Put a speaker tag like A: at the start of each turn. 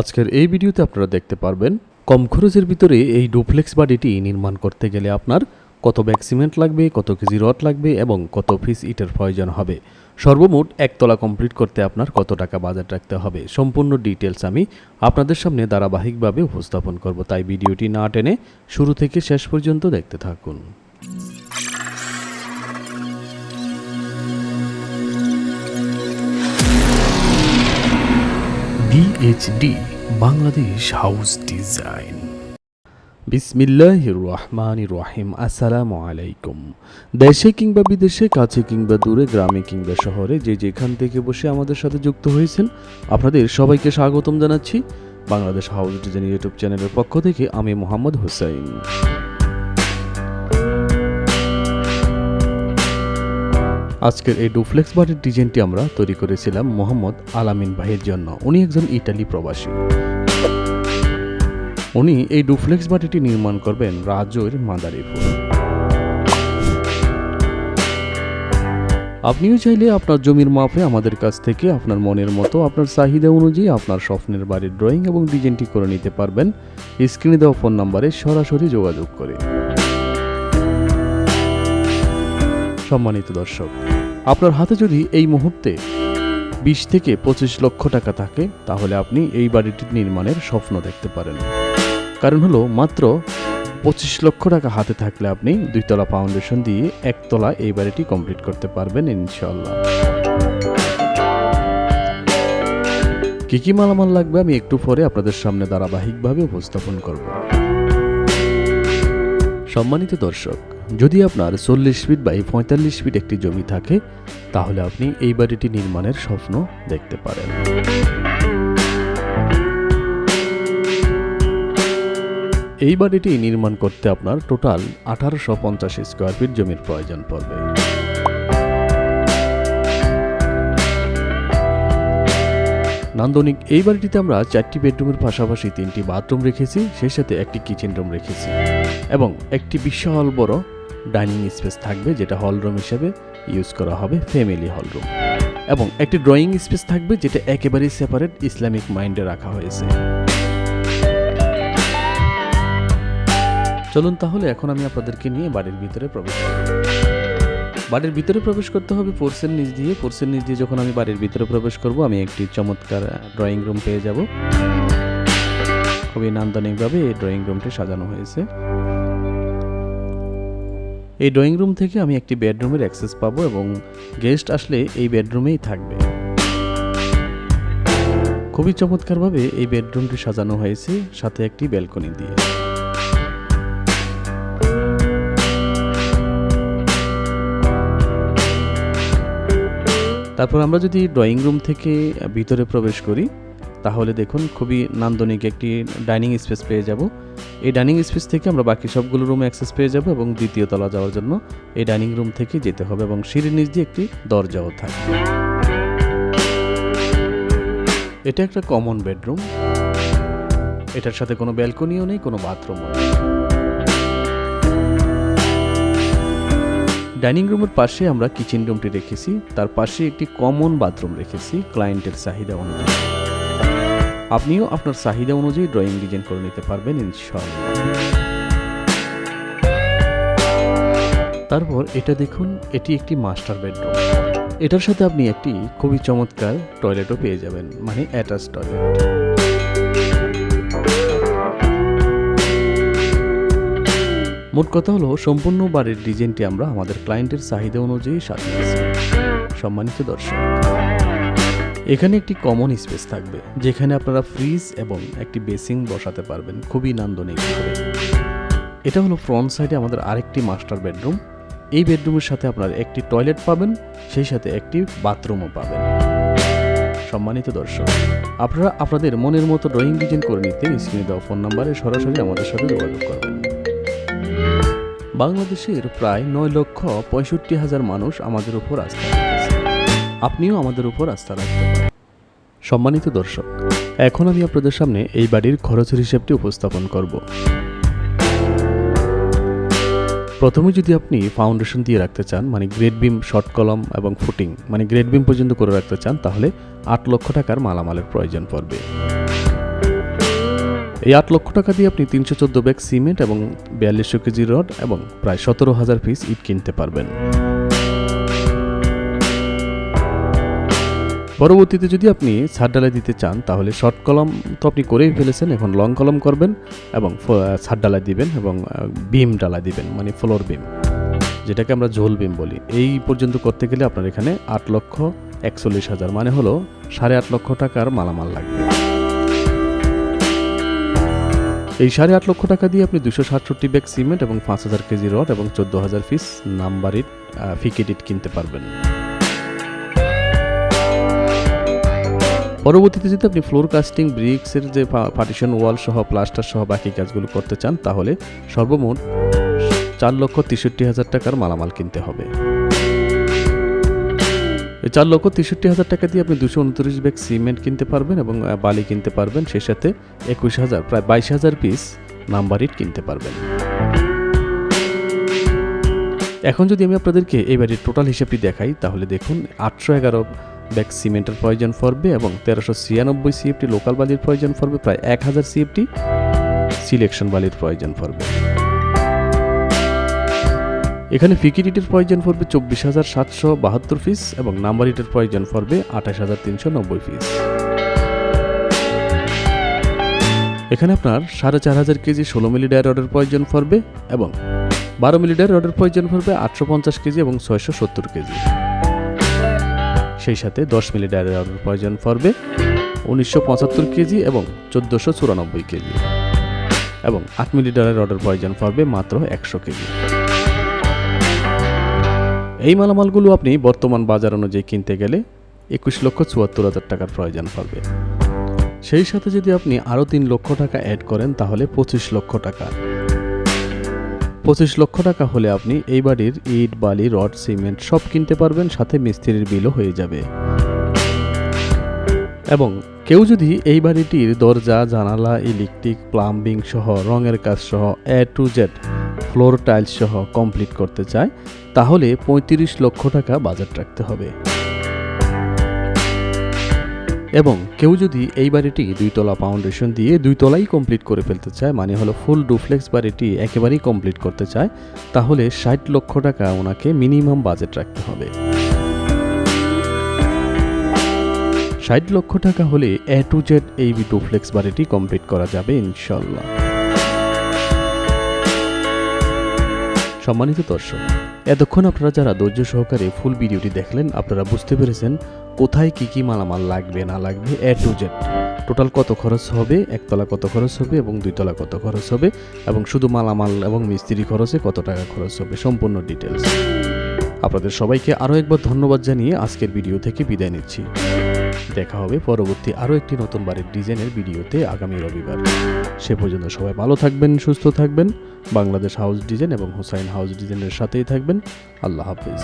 A: আজকের এই ভিডিওতে আপনারা দেখতে পারবেন, কম খরচের ভিতরে এই ডুপ্লেক্স বাড়িটি নির্মাণ করতে গেলে আপনার কত ব্যাগ সিমেন্ট লাগবে, কত কেজি রড লাগবে এবং কত ফিস ইটের প্রয়োজন হবে। সর্বমোট একতলা কমপ্লিট করতে আপনার কত টাকা বাজেট রাখতে হবে, সম্পূর্ণ ডিটেলস আমি আপনাদের সামনে ধারাবাহিকভাবে উপস্থাপন করব। তাই ভিডিওটি না টেনে শুরু থেকে শেষ পর্যন্ত দেখতে থাকুন।
B: ডিএইচডি বাংলাদেশ হাউস ডিজাইন
A: বিসমিল্লাহ রহমান রহিম আসসালামু আলাইকুম দেশে কিংবা বিদেশে, কাছে কিংবা দূরে, গ্রামে কিংবা শহরে যে যেখান থেকে বসে আমাদের সাথে যুক্ত হয়েছেন, আপনাদের সবাইকে স্বাগতম জানাচ্ছি বাংলাদেশ হাউস ডিজাইন ইউটিউব চ্যানেলের পক্ষ থেকে আমি মোহাম্মদ হোসাইন। আজকের এই ডুফ্লেক্স বাড়ির ডিজাইনটি আমরা তৈরি করেছিলাম মোহাম্মদ আলামিন ভাইয়ের জন্য। উনি একজন ইটালি প্রবাসী। উনি এই ডুফ্লেক্স বাড়িটি নির্মাণ করবেন রাজৈর মাদারীপুর। আপনিও চাইলে আপনার জমির মাপে আমাদের কাছ থেকে আপনার মনের মতো, আপনার চাহিদা অনুযায়ী আপনার স্বপ্নের বাড়ির ড্রয়িং এবং ডিজাইনটি করে নিতে পারবেন। স্ক্রিনে দেওয়া ফোন নাম্বারে সরাসরি যোগাযোগ করে। সম্মানিত দর্শক আপনার হাতে যদি এই মুহূর্তে বিশ থেকে পঁচিশ লক্ষ টাকা থাকে, তাহলে আপনি এই বাড়িটি নির্মাণের স্বপ্ন দেখতে পারেন। কারণ হলো, মাত্র পঁচিশ লক্ষ টাকা হাতে থাকলে আপনি দুইতলা ফাউন্ডেশন দিয়ে একতলা এই বাড়িটি কমপ্লিট করতে পারবেন ইনশাল্লাহ কী কী মালামাল লাগবে আমি একটু পরে আপনাদের সামনে ধারাবাহিকভাবে উপস্থাপন করব। সম্মানিত দর্শক যদি আপনার চল্লিশ ফিট বাই পঁয়তাল্লিশ ফিট একটি জমি থাকে, তাহলে আপনি এই বাড়িটি নির্মাণের স্বপ্ন দেখতে পারেন। এই বাড়িটি নির্মাণ করতে আপনার টোটাল আঠারোশো পঞ্চাশ স্কোয়ার ফিট জমির প্রয়োজন পড়বে। নান্দনিক, এই বাড়িটিতে আমরা চারটি বেডরুমের পাশাপাশি তিনটি বাথরুম রেখেছি, সেই সাথে একটি কিচেন রুম রেখেছি এবং একটি বিশাল বড় ডাইনিং স্পেস থাকবে যেটা হল রুম হিসেবে ইউজ করা হবে ফ্যামিলি হল রুম। এবং একটি ড্রয়িং স্পেস থাকবে যেটা একেবারেই সেপারেট ইসলামিক মাইন্ডে রাখা হয়েছে। চলুন তাহলে এখন আমি আপনাদেরকে নিয়ে বাড়ির ভিতরে প্রবেশ করি। বাড়ির ভিতরে প্রবেশ করতে হবে পোর্সের নিচ দিয়ে। পোর্সের নিচ দিয়ে যখন আমি বাড়ির ভিতরে প্রবেশ করব, আমি একটি চমৎকার ড্রয়িং রুম পেয়ে যাব। খুবই নান্দনিকভাবে এই ড্রয়িং রুমটি সাজানো হয়েছে। এই ড্রয়িং রুম থেকে আমি একটি বেডরুমের অ্যাক্সেস পাবো এবং গেস্ট আসলে এই বেডরুমেই থাকবে। খুবই চমৎকারভাবে এই বেডরুমটি সাজানো হয়েছে, সাথে একটি ব্যালকনি দিয়ে। তারপর আমরা যদি ড্রয়িং রুম থেকে ভিতরে প্রবেশ করি, তাহলে দেখুন খুবই নান্দনিক একটি ডাইনিং স্পেস পেয়ে যাব। এই ডাইনিং স্পেস থেকে আমরা বাকি সবগুলো রুমে অ্যাক্সেস পেয়ে যাব এবং দ্বিতীয় তলা যাওয়ার জন্য এই ডাইনিং রুম থেকে যেতে হবে এবং সিঁড়ির নিচ দিয়ে একটি দরজাও থাকবে। এটা একটা কমন বেডরুম এটার সাথে কোনো ব্যালকনিও নেই, কোনো বাথরুমও নেই। ডাইনিং রুমের পাশে আমরা কিচেন রুমটি রেখেছি। তার পাশে একটি কমন বাথরুম রেখেছি ক্লায়েন্টের চাহিদা অনুযায়ী। আপনিও আপনার চাহিদা অনুযায়ী ড্রয়িং ডিজাইন করে নিতে পারবেন, ইনশাআল্লাহ। তারপর এটা দেখুন, এটি একটি মাস্টার বেডরুম এটার সাথে আপনি একটি খুবই চমৎকার টয়লেটও পেয়ে যাবেন মানে অ্যাটাচ টয়লেট মোট কথা হলো, সম্পূর্ণ বাড়ির ডিজাইনটি আমরা আমাদের ক্লায়েন্টের চাহিদা অনুযায়ী সাজিয়েছি। সম্মানিত দর্শক। এখানে একটি কমন স্পেস থাকবে, যেখানে আপনারা ফ্রিজ এবং একটি বেসিং বসাতে পারবেন খুবই নান্দনিকভাবে এটা হলো ফ্রন্ট সাইডে আমাদের আরেকটি মাস্টার বেডরুম এই বেডরুমের সাথে আপনারা একটি টয়লেট পাবেন, সেই সাথে একটি বাথরুমও পাবেন। সম্মানিত দর্শক, আপনারা আপনাদের মনের মতো ড্রয়িং ডিজাইন করে নিতে স্ক্রিনে দেওয়া ফোন নাম্বারে সরাসরি আমাদের সাথে যোগাযোগ করবেন। বাংলাদেশের প্রায় নয় লক্ষ পঁয়ষট্টি হাজার মানুষ আমাদের উপর আস্থা আপনিও আমাদের উপর আস্থা রাখতে সম্মানিত দর্শক, এখন আমি আপনাদের সামনে এই বাড়ির খরচের হিসেবটি উপস্থাপন করব। প্রথমে যদি আপনি ফাউন্ডেশন দিয়ে রাখতে চান মানে গ্রেড বিম শর্ট কলম এবং ফুটিং মানে গ্রেড বিম পর্যন্ত করে রাখতে চান, তাহলে আট লক্ষ টাকার মালামালের প্রয়োজন পড়বে। এই আট লক্ষ টাকা দিয়ে আপনি তিনশো চোদ্দ ব্যাগ সিমেন্ট এবং বিয়াল্লিশশো কেজি রড এবং প্রায় সতেরো হাজার পিস ইট কিনতে পারবেন। পরবর্তীতে যদি আপনি ছাদ ডালাই দিতে চান, তাহলে শর্ট কলম তো আপনি করেই ফেলেছেন, এখন লং কলম করবেন এবং ছাদ ডালাই দিবেন এবং বিম ডালাই দিবেন মানে ফ্লোর বিম যেটাকে আমরা ঝোল বিম বলি। এই পর্যন্ত করতে গেলে আপনার এখানে আট লক্ষ একচল্লিশ হাজার মানে হলো সাড়ে আট লক্ষ টাকার মালামাল লাগবে। এই সাড়ে আট লক্ষ টাকা দিয়ে আপনি দুশো সাতষট্টি ব্যাগ সিমেন্ট এবং পাঁচ হাজার কেজি রড এবং চোদ্দ হাজার পিস নাম্বার ইট কিনতে পারবেন। পরবর্তীতে যদি আপনি ফ্লোর কাস্টিং ব্রিক্সের যে পার্টিশন ওয়াল সহ প্লাস্টার সহ বাকি কাজগুলো করতে চান, তাহলে সর্বমোট চার লক্ষ তেষট্টি হাজার টাকার মালামাল কিনতে হবে। চার লক্ষ তেষট্টি হাজার টাকা দিয়ে আপনি দুশো উনত্রিশ ব্যাগ সিমেন্ট কিনতে পারবেন এবং বালি কিনতে পারবেন। সেই সাথে একুশ হাজার, প্রায় বাইশ হাজার পিস নাম্বার ইট কিনতে পারবেন। এখন যদি আমি আপনাদেরকে এই বাড়ির টোটাল হিসেবটি দেখাই, তাহলে দেখুন, আটশো এগারো ব্যাগ সিমেন্টের প্রয়োজন পড়বে এবং তেরোশো ছিয়ানব্বই সিএফটি লোকাল বালির প্রয়োজন পড়বে, প্রায় এক হাজার সিএফটি সিলেকশন বালির প্রয়োজন পড়বে। এখানে ফিকিরিটির প্রয়োজন পড়বে চব্বিশ হাজার সাতশো বাহাত্তর পিস এবং নাম্বার ইটের প্রয়োজন পড়বে আঠাশ হাজার তিনশো নব্বই পিস এখানে আপনার সাড়ে চার হাজার কেজি ষোলো মিলি ডায়ার রডের প্রয়োজন পড়বে এবং বারো মিলি ডায়ার রডের প্রয়োজন পড়বে আটশো পঞ্চাশ কেজি এবং ছয়শো সত্তর কেজি। সেই সাথে দশ মিলি ডায়ার প্রয়োজন পড়বে, উনিশশো পঁচাত্তর কেজি এবং চোদ্দোশো চুরানব্বই কেজি। এবং আট মিলি ডায়ার রডের প্রয়োজন পড়বে মাত্র একশো কেজি। এই মালামালগুলো আপনি বর্তমান বাজার অনুযায়ী কিনতে গেলে একুশ লক্ষ চুয়াত্তর হাজার টাকার প্রয়োজন পড়বে। সেই সাথে যদি আপনি আরও তিন লক্ষ টাকা অ্যাড করেন, তাহলে পঁচিশ লক্ষ টাকা। পঁচিশ লক্ষ টাকা হলে আপনি এই বাড়ির ইট, বালি, রড, সিমেন্ট সব কিনতে পারবেন, সাথে মিস্ত্রির বিলও হয়ে যাবে। এবং কেউ যদি এই বাড়িটির দরজা, জানালা, ইলেকট্রিক, প্লাম্বিং সহ, রঙের কাজ সহ, A to Z, floor tiles সহ, কমপ্লিট করতে চায়, তাহলে পঁয়ত্রিশ লক্ষ টাকা বাজেট রাখতে হবে। এবং কেউ যদি এই বাড়িটি দুইতলা ফাউন্ডেশন দিয়ে দুইতলাই কমপ্লিট করে ফেলতে চায় মানে হলো ফুল ডুপ্লেক্স বাড়িটি একেবারেই কমপ্লিট করতে চায়, তাহলে ষাট লক্ষ টাকা ওনাকে মিনিমাম বাজেট রাখতে হবে। ষাট লক্ষ টাকা হলে এ টু জেড এই ডুপ্লেক্স বাড়িটি কমপ্লিট করা যাবে ইনশাল্লাহ। সম্মানিত দর্শক এতক্ষণ আপনারা যারা ধৈর্য সহকারে ফুল ভিডিওটি দেখলেন, আপনারা বুঝতে পেরেছেন কোথায় কি কি মালামাল লাগবে, না লাগবে এ টু জেড টোটাল কত খরচ হবে, একতলা কত খরচ হবে এবং দুইতলা কত খরচ হবে এবং শুধু মালামাল এবং মিস্ত্রি খরচে কত টাকা খরচ হবে, সম্পূর্ণ ডিটেলস আপনাদের সবাইকে আরও একবার ধন্যবাদ জানিয়ে আজকের ভিডিও থেকে বিদায় নিচ্ছি। দেখা হবে পরবর্তী আরও একটি নতুন বাড়ির ডিজাইনের ভিডিওতে আগামী রবিবার। সে পর্যন্ত সবাই ভালো থাকবেন, সুস্থ থাকবেন। বাংলাদেশ হাউস ডিজাইন এবং হুসাইন হাউস ডিজাইনের সাথেই থাকবেন। আল্লাহ হাফিজ।